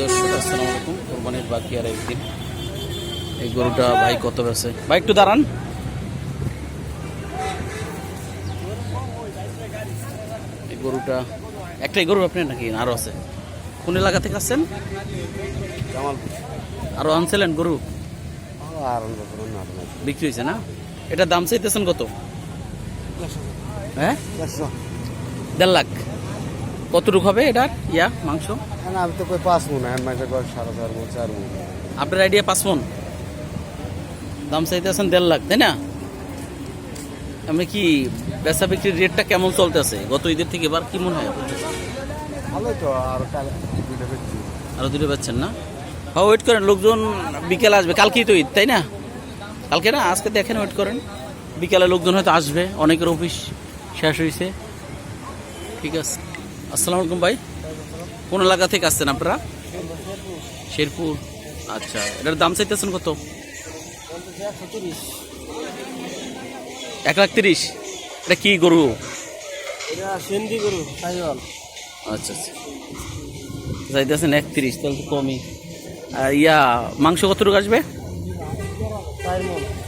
দর্শক আসসালামু আলাইকুম। কোরবানির বাকি আর একদিন। এই গরুটা ভাই কত বেছে ভাই একটু দাঁড়ান। এই গরুটা একটাই গরু আপনি নাকি? আরও আছে। কোন এলাকা থেকে আসছেন? জামালপুর। আরও আনছিলেন গরু? বিক্রি হয়েছে না? এটা দাম চাইতেছেন কত? হ্যাঁ? দেড় লাখ। কতটুকু হবে এটার ইয়া মাংস? না আমি তো কই পাঁচ মন হ্যান্ড মাইটার করে সাড়ে চার মন চার মন। আপনার আইডিয়া পাঁচ মন? দাম চাইতেছেন দেড় লাখ তাই না? আপনি কি বেচা বিক্রির রেটটা কেমন চলতেছে? গত ঈদের থেকে এবার কি মনে হয় ভালোই তো আর আরও দুটো পাচ্ছেন না? হ্যাঁ ওয়েট করেন লোকজন বিকেল আসবে। কালকেই তো ঈদ তাই না? কালকে না আজকে দেখেন ওয়েট করেন। বিকেলে লোকজন হয়তো আসবে অনেকের অফিস শেষ হয়েছে ঠিক আছে। আসসালামু আলাইকুম ভাই। কোন এলাকা থেকে আসছেন আপনারা? শেরপুর। আচ্ছা এটার দাম চাইতেছেন কত? এক লাখ তিরিশ। এটা কি গরু? আচ্ছা আচ্ছা। চাইতেছেন একত্রিশ তাহলে কমই। আর ইয়া মাংস কতটুকু আসবে?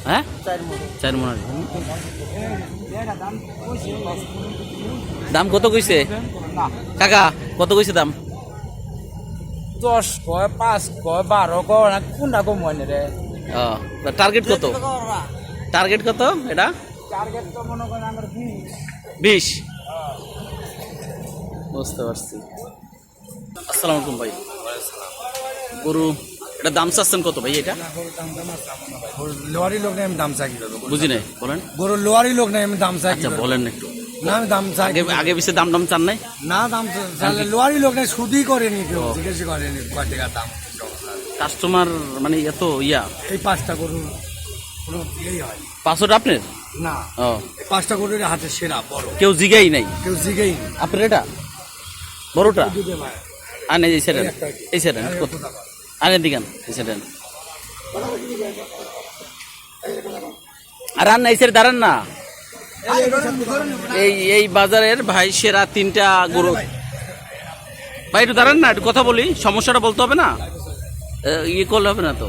হ্যাঁ? চার মন আসবে। দাম কত কইছে? কাকা কত কইছে দাম? দশ কয় পাঁচ কয় বারো কয় না কোনটা কম হয় রে টার্গেট কত? টার্গেট কত এটা? টার্গেট তো মনে করেন আমার বিশ। বিশ? বুঝতে পারছি। আসসালামু আলাইকুম ভাই। গরু এটা দাম চাচ্ছেন কত ভাই এটা? লোয়ারি লোক নেই আমি দাম চাই বুঝি নাই বলেন। গরু লোয়ারি লোক নেই আমি দাম চাই আচ্ছা বলেন একটু। না আমি দাম চাই আগে আগে পিছিয়ে দাম দাম চান নাই? না দাম চাইলে লোয়ারি লোক নেই সুদই করেনি কেউ জিজ্ঞেস করেনি কয় টাকা দাম। কাস্টমার মানে এত ইয়া? এই পাঁচটা গরু কোনো ইয়েই হয় পাসওয়ার্ড আপনার? না। ও। পাঁচটা গরুর হাতে সেরা বড়। কেউ জিগাই নাই? কেউ জিগেই আপনার এটা? বড়টা? আনে এই সেটা এই সেটা আনে দিগান এই সেটা আর রান না এই সেটা দাঁড়ান না। এই এই বাজারের ভাই সেরা তিনটা গরু। ভাই একটু দাঁড়ান না একটু কথা বলি সমস্যাটা বলতে হবে না? ইয়ে করলে হবে না তো?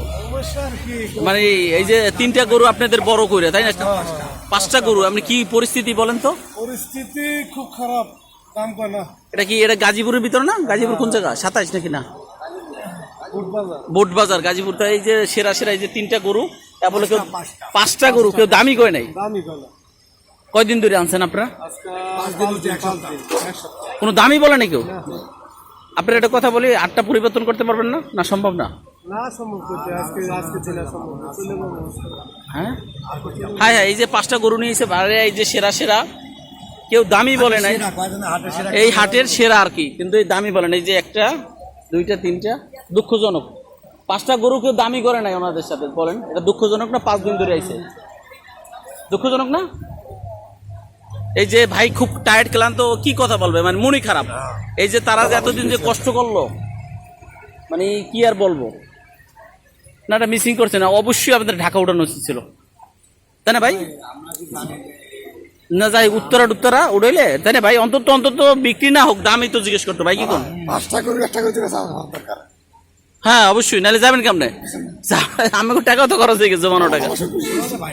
মানে এই যে তিনটা গরু আপনাদের বড় করে তাই না? পাঁচটা গরু আপনি কি পরিস্থিতি বলেন তো? পরিস্থিতি খুব খারাপ দাম কয় না। এটা কি এটা গাজীপুরের ভিতরে না? গাজীপুর কোন জায়গা? সাতাইশ নাকি না? বোট বাজার গাজীপুর তো এই যে সেরা সেরা এই যে তিনটা গরু তা বলে কেউ পাঁচটা গরু কেউ দামি কয় নাই? দামি কয়দিন ধরে আনছেন আপনারা? কোনো দামি বলে নাকি কেউ? আপনার একটা কথা বলি, আটটা পরিবর্তন করতে পারবেন না? না, সম্ভব না? না না। হ্যাঁ? হ্যাঁ এই যে পাঁচটা গরু নিয়েছে এই যে সেরা সেরা। কেউ দামি বলে নাই। এই হাটের সেরা আর কি, কিন্তু এই দামি বলেন এই যে একটা, দুইটা, তিনটা, দুঃখজনক। পাঁচটা গরু কেউ দামি করে নাই ওনাদের সাথে, বলেন। এটা দুঃখজনক না পাঁচ দিন ধরে আইছে? দুঃখজনক না? এই যে ভাই খুব টায়ার্ড ক্লান্ত কি কথা বলবে? মানে মনই খারাপ। এই যে তারা যে এতদিন যে কষ্ট করল মানে কি আর বলব? না এটা মিসিং করছে না। অবশ্যই আপনাদের ঢাকা উঠানো উচিত ছিল। তাই না ভাই? না যাই উত্তরা টুত্তরা উড়াইলে তাই না ভাই? অন্তত অন্তত বিক্রি না হোক দামই তো জিজ্ঞেস করতো ভাই কি কোন? পাঁচটা গরু একটা করে দরকার। হ্যাঁ অবশ্যই। নাহলে যাবেন কেমনে? আমাকে টাকা তো খরচ হয়ে গেছে জমানো টাকা।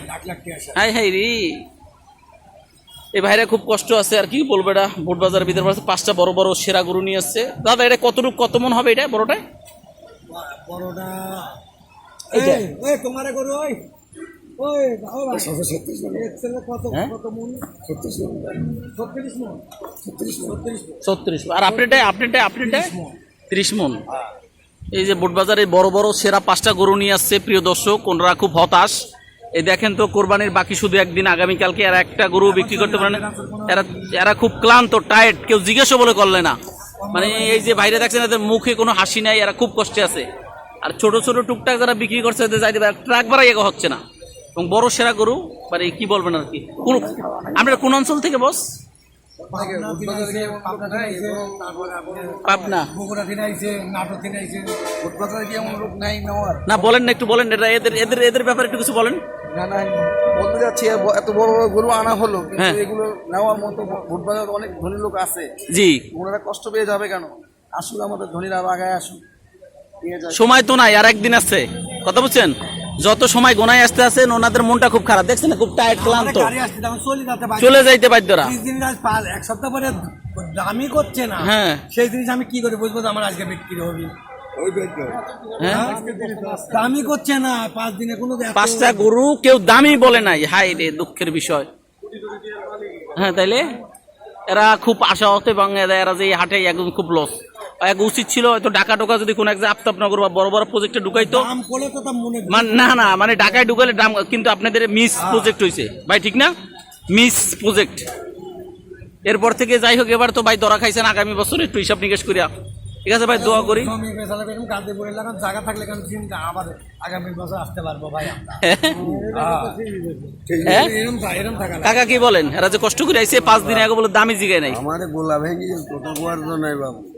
লাখ টাকা। হাই হাই রে। এই ভাইরা খুব কষ্ট আছে আর কি বলব এটা? ভোট বাজার ভিতরে পাশে পাঁচটা বড় বড় সেরা গরু নিয়ে আসছে দাদা এটা কতটুকু কত মন হবে এটা বড়টা? তোমারে গরু ওই হ্যাঁ? মন? ছত্রিশ মন। মন। মন। ছত্রিশ আর ত্রিশ মন। এই যে বোটবাজারে বড় বড় সেরা পাঁচটা গরু নিয়ে আসছে প্রিয় দর্শক ওনারা খুব হতাশ। এই দেখেন তো কোরবানির বাকি শুধু একদিন, আগামীকালকে এরা একটা গরু বিক্রি করতে পারে না। এরা এরা খুব ক্লান্ত টায়ার্ড কেউ জিজ্ঞাসা বলে করলে না। মানে এই যে বাইরে দেখছেন, এদের মুখে কোনো হাসি নাই, এরা খুব কষ্টে আছে। আর ছোট ছোট টুকটাক যারা বিক্রি করছে, এদের যাই পারে ট্রাক ভাড়াই এগো হচ্ছে না। এবং বড় সেরা গরু মানে কি বলবেন আর কি? কোন আপনারা কোন অঞ্চল থেকে বস পাবনা বগুড়া থেকে আইছে নাটক থেকে আইছে ফুটবল কি এমন লোক নাই নেওয়ার? না বলেন না একটু বলেন এটা এদের এদের এদের ব্যাপারে একটু কিছু বলেন। না না বলতে যাচ্ছি এত বড় বড় গরু আনা হলো কিন্তু হ্যাঁ। এগুলো নেওয়ার মতো অনেক ধনী লোক আছে। জি। ওনারা কষ্ট পেয়ে যাবে কেন? আসলে আমাদের ধনীরা আগায় আসুন সময় তো নাই আর একদিন আছে। কথা বুঝছেন? যত সময় গোনায় আসতে আছেন ওনাদের মনটা খুব খারাপ। দেখছেন খুব টায়ার্ড ক্লান্ত। চলে যাইতে বাধ্যরা এক সপ্তাহ পরে দামই করছে না। হ্যাঁ। সেই জিনিস আমি কি করে বুঝব আমার আজকে বিক্রি হবে। হ্যাঁ? করছে না পাঁচ দিনে কোনো পাঁচটা গরু কেউ দামি বলে নাই। হাই রে দুঃখের বিষয়। হ্যাঁ তাইলে? এরা খুব আশাহত এবং এরা এরা যে হাটে একদম খুব লস এক উচিত ছিল হয়তো ডাকা টোকা যদি কোনো এক আফতাবনগর বা বড় বড় প্রজেক্টে ঢুকাইতো। না না মানে ঢাকায় ঢুকালে দাম কিন্তু আপনাদের মিস প্রজেক্ট হয়েছে ভাই ঠিক না? মিস প্রজেক্ট এরপর থেকে যাই হোক এবার তো ভাই ধরা খাইছেন আগামী বছর একটু হিসাব নিকেশ করিয়া। ঠিক আছে ভাই দোয়া করি। জায়গা থাকলে আবার আগামী বছর আসতে পারব ভাই আমরা। হ্যাঁ। লাগে। কাকা কি বলেন? এরা যে কষ্ট করে আইছে পাঁচ দিন আগে বলে দামি জিগায় নাই। আমার গোলা ভেঙে বাবু।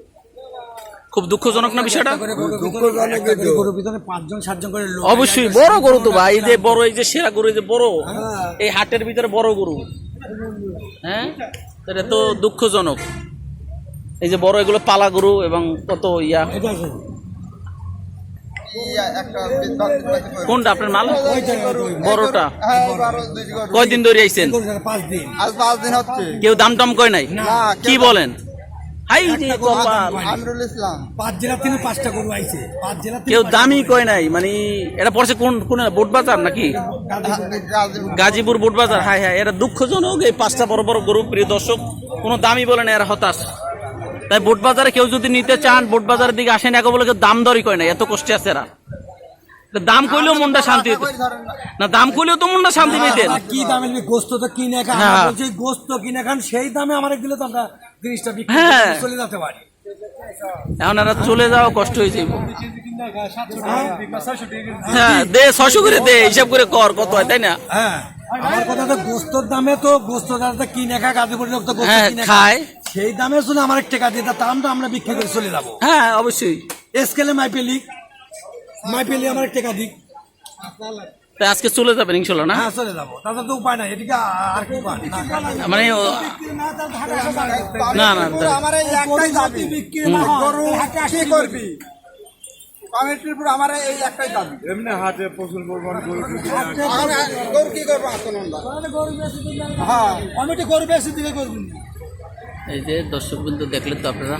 খুব দুঃখজনক না বিষয়টা? পাঁচজন সাতজন করে অবশ্যই বড় গরু তো ভাই এই যে বড় এই যে সেরা গরু এই যে বড় এই হাটের ভিতরে বড় গরু। হ্যাঁ? এটা তো দুঃখজনক। এই যে বড় এগুলো পালা গরু এবং কত ইয়া। কোনটা আপনার মাল। বড়টা। হ্যাঁ কয়দিন ধরে আইছেন? গরুর জায়গায় পাঁচ দিন। আজ পাঁচ দিন হচ্ছে। কেউ দাম টাম কয় নাই? কি বলেন? হাই রে কপাল আমিরুল ইসলাম। পাঁচ জেলা থেকে পাঁচটা গরু আইছে। পাঁচ জেলা কেউ দামই কয় নাই? মানে এটা পড়ছে কোন কোন বোট বাজার নাকি? গাজীপুর। বোট বাজার হ্যাঁ হ্যাঁ এটা দুঃখজনক এই পাঁচটা বড় বড় গরু প্রিয় দর্শক। কোনো দামই বলে না এরা হতাশ। তাই বোট বাজারে কেউ যদি নিতে চান বোট বাজারের দিকে আসেন একে বলে দাম দরই কয় না এত কষ্টে আছে এরা। দাম কইলেও মনটা শান্তি না। দাম কইলেও তো মনটা শান্তি পেতেন কি দামে? গোস্ত তো কিনে খান? হ্যাঁ। গোস্ত কিনে খান সেই দামে আমার দিলে তো আমরা জিনিসটা হ্যাঁ। চলে যেতে পারি। এখন চলে যাওয়া কষ্ট হয়ে যাইব। হ্যাঁ। দে ছশো করে দে হিসাব করে কর কত হয় তাই না? হ্যাঁ। আমার কথা তো গোস্তর দামে তো গোস্ত কিনে গাজীপুরের লোক হ্যাঁ, খায়। সেই দামে শুনে আমার টাকা দিয়ে দামটা আমরা বিক্রি করে চলে যাব। হ্যাঁ অবশ্যই। স্কেলে আমার টাকা দিক তাই আজকে চলে যাবেন ইনশাল্লাহ না? হ্যাঁ চলে যাব। তাতে তো উপায় নাই এদিকে আর কি উপায়? মানে না না আমার এই একটাই দাবি। গরু কি করবি? কমিটির উপর আমার এই একটাই দাবি। এমনি হাটে প্রচুর পরিমাণ গরু কি করব আসুন হ্যাঁ। কমিটি গরু বেশি দিলে করবি এই যে দর্শক বিন্দু দেখলেন তো আপনারা?